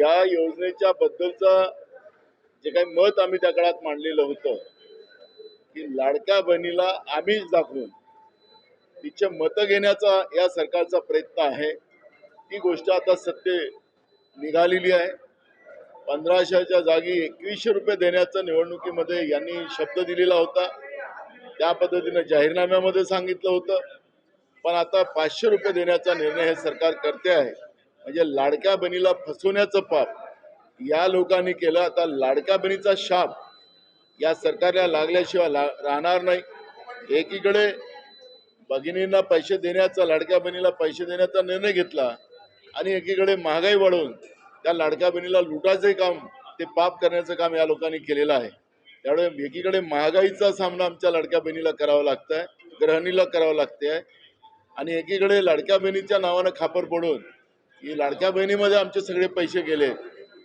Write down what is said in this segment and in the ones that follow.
या योजनेच्या बद्दलचं जे काही मत आम्ही त्या काळात मांडलेलं होतं की लाडक्या बहिणीला आम्हीच दाखवून तिचे मतं घेण्याचा या सरकारचा प्रयत्न आहे. ती गोष्ट आता सत्य निघालेली आहे. पंधराशेच्या जागी एकवीसशे रुपये देण्याचा निवडणुकीमध्ये यांनी शब्द दिलेला होता. त्या पद्धतीनं जाहीरनाम्यामध्ये सांगितलं होतं. पण आता पाचशे रुपये देण्याचा निर्णय हे सरकार करते आहे. म्हणजे लाडक्या बहिणीला फसवण्याचं पाप. या लोकांनी केलं. आता लाडक्या बहिणीचा शाप या सरकारला लागल्याशिवाय ला राहणार नाही. एकीकडे भगिनींना पैसे देण्याचा लाडक्या बहिणीला पैसे देण्याचा निर्णय घेतला आणि एकीकडे महागाई वाढवून त्या लाडक्या बहिणीला लुटायचं काम ते पाप करण्याचं काम या लोकांनी केलेलं आहे. त्यामुळे एकीकडे महागाईचा सामना आमच्या लाडक्या बहिणीला करावा लागत आहे गृहिणीला करावं लागते आहे आणि एकीकडे लाडक्या बहिणीच्या नावानं खापर पडून की लाडक्या बहिणीमध्ये आमचे सगळे पैसे गेले.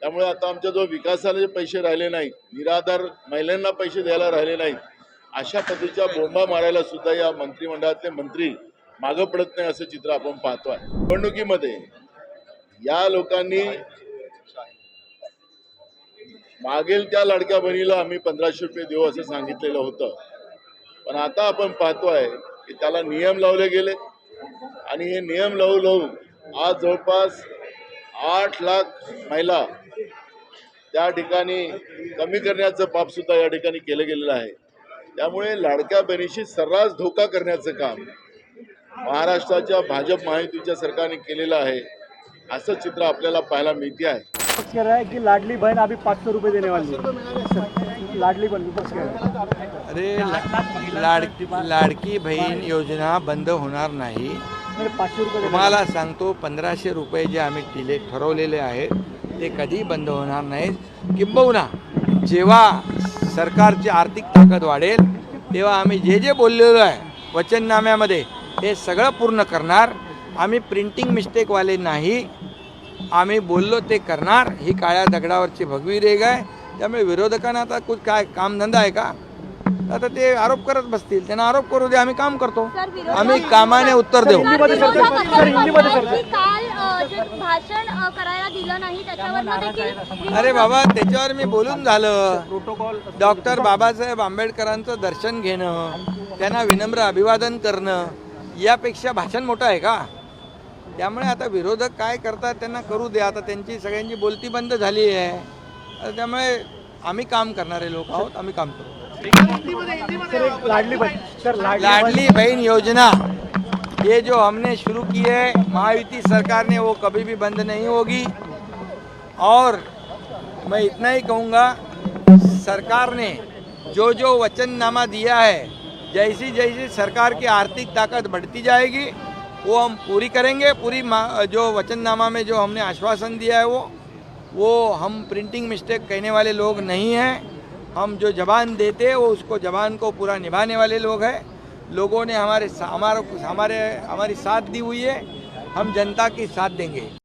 त्यामुळे आता आमच्या जो विकासाला जे पैसे राहिले नाहीत निराधार महिलांना पैसे द्यायला राहिले नाहीत अशा पद्धतीच्या बोंबा मारायला सुद्धा या मंत्रिमंडळातले मंत्री मागं पडत नाही असं चित्र आपण पाहतोय. निवडणुकीमध्ये या लोकांनी मागेल त्या लाडक्या बहिणीला आम्ही पंधराशे रुपये देऊ असं सांगितलेलं होतं. पण आता आपण पाहतोय की त्याला नियम लावले गेले आणि हे नियम लावू लावू आज जवळपास आठ लाख महिला त्या ठिकाणी कमी करण्याचं पाप सुद्धा या ठिकाणी केलं गेलेलं आहे. त्यामुळे लाडक्या बहिणीशी सर्रास धोका करण्याचं काम महाराष्ट्राच्या भाजप महायुतीच्या सरकारने केलेलं आहे असं चित्र आपल्याला पाहायला मिळते आहे. विपक्ष कह रहा है कि लाडली बहन अभी पाँच सौ रुपये देने वाली है। लाडली बहन विपक्ष कह रहा है। अरे ला- लाडकी लाडकी बहीण योजना बंद होणार नाही. पाचशे रुपये तुम्हाला सांगतो पंधराशे रुपये जे आम्ही दिले ठरवलेले आहेत ते कधी बंद होणार नाहीत. किंबहुना जेव्हा सरकारची आर्थिक ताकद वाढेल तेव्हा आम्ही जे जे बोललेलो आहे वचननाम्यामध्ये हे सगळं पूर्ण करणार. आम्ही प्रिंटिंग मिस्टेकवाले नाही. आम्ही बोललो ते करणार. ही काळ्या दगडावरची भगवी रेग आहे. त्यामुळे विरोधकांना आता कुठ काय कामधंदा आहे का? आता ते आरोप करत बसतील. त्यांना आरोप करू दे आम्ही काम करतो. आम्ही कामाने उत्तर देऊ. भाषण अ, करायला दिलं नाही त्याच्यावर देखील अरे बाबा त्याच्यावर मी बोलून झालं. प्रोटोकॉल डॉक्टर बाबासाहेब आंबेडकरांचं दर्शन घेणं त्यांना विनम्र अभिवादन करणं यापेक्षा भाषण मोठं आहे का? त्यामुळे आता विरोधक काय करतात त्यांना करू द्या आता त्यांची सगळ्यांची बोलती बंद झाली आहे. त्यामुळे आम्ही काम करणारे लोक आहोत आम्ही काम करू. लाडली बहन लाडली लाडली बहन योजना ये जो हमने शुरू की है महायुति सरकार ने वो कभी भी बंद नहीं होगी। और मैं इतना ही कहूँगा सरकार ने जो जो वचननामा दिया है जैसी जैसी सरकार की आर्थिक ताकत बढ़ती जाएगी वो हम पूरी करेंगे। पूरी जो वचननामा में जो हमने आश्वासन दिया है वो वो हम प्रिंटिंग मिस्टेक कहने वाले लोग नहीं हैं। हम जो जबान देते हैं वो उसको जबान को पूरा निभाने वाले लोग हैं। लोगों ने हमारे हमारा हमारे हमारी साथ दी हुई है। हम जनता की साथ देंगे।